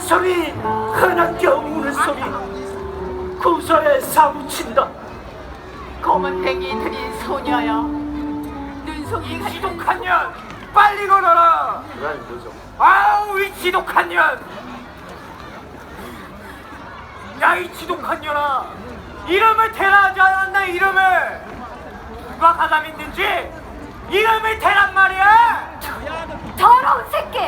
소리 흔한 겨우 우는 소리. 구서에 사무친다. 검은 팽이 들인 소녀여. 눈속이 가리던 지독한 년 빨리 걸어라. 아우 이 지독한 년. 야 이 지독한 년아. 이름을 대라 하지 않았나 이름을. 누가 가담 있는지? 이름을 대란 말이야. 더러운 새끼!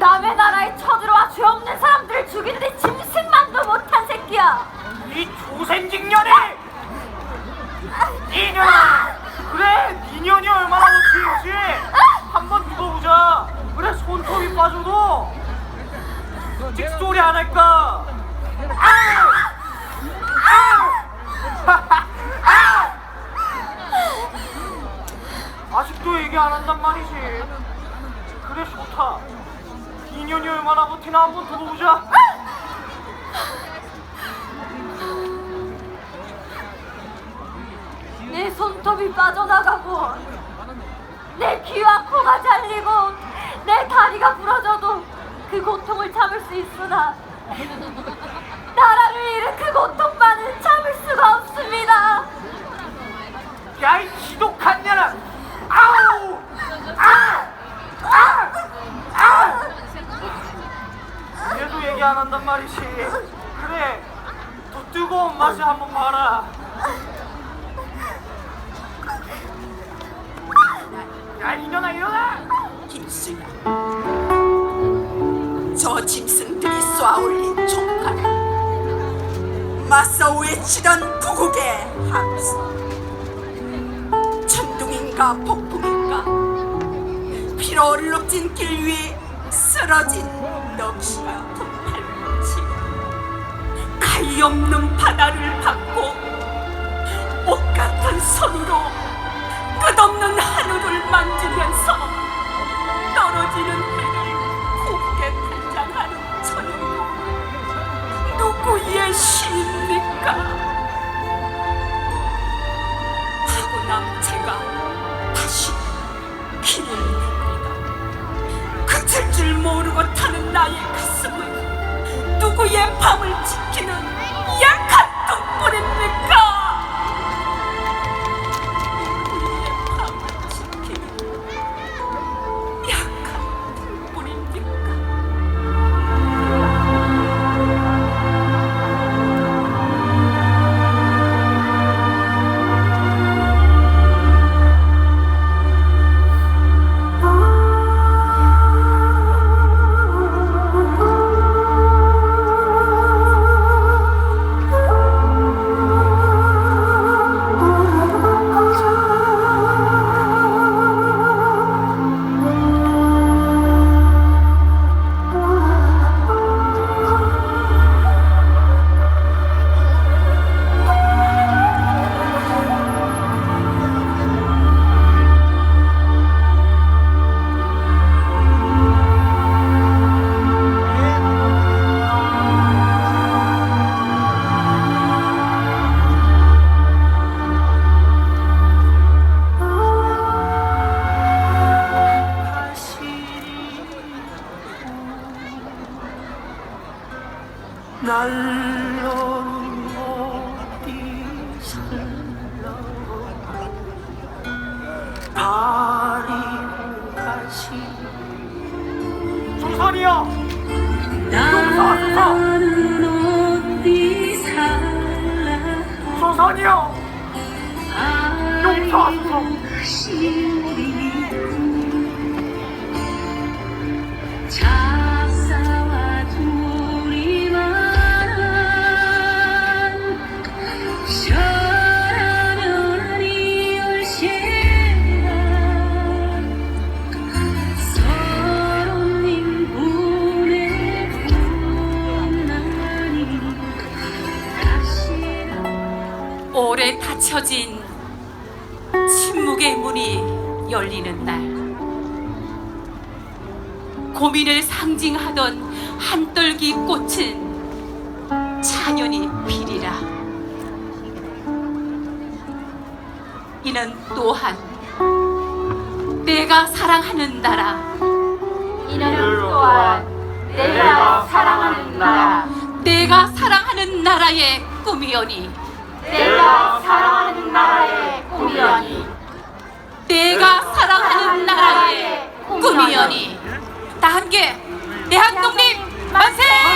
남의 나라에 쳐들어와 죄 없는 사람들을 죽이는데 짐승만도 못한 새끼야 이 조센직년이 이년아 그래 이년이 얼마나 못해지 한번 두고보자 그래 빠져도 찍소리 안 할까 아우! 아우! 아우! 아직도 얘기 안 한단 말이지 그래 좋다 이년이 얼마나 버티나 한번 두고 보자 내 손톱이 빠져나가고 내 귀와 코가 잘리고 내 다리가 부러져도 그 고통을 참을 수 있으나 나라를 잃은 그 고통만은 참을 수가 없습니다 야이 지독한 년아 아우 아! 아! 아! 얘도 얘기 안 한단 말이지 그래 더 뜨거운 맛을 한번 봐라 야 일어나 일어나 김수야 저 짐승들이 쏘아올린 총칼에 맞서 외치던 구국의 함성 천둥인가 폭풍인가 피로 얼룩진 길 위에 쓰러진 넋이 같은 발꿈치 가위없는 바다를 밟고 옷 같은 손으로 끝없는 하늘을 만지면서 떨어지는 해를 곱게 단장하는 저녁 누구의 시입니까? 하고 남 제가 다시 길을 냅니다 그칠 줄 모르고 타는 나의 가슴은 누구의 밤을 지키는 날로는 어디 살라 바리고 가시 조선이여 용서 조선 조선이여 용서하소서 닫혀진 침묵의 문이 열리는 날. 고민을 상징하던 한떨기 꽃은 찬연히 피리라. 이는 또한 내가 사랑하는 나라. 이는 또한 내가 사랑하는 나라. 내가 사랑하는 나라의 꿈이오니 내가 사랑하는 나라의 꿈이여니 내가 사랑하는 나라의 꿈이오니 다 함께 대한독립 만세! 만세!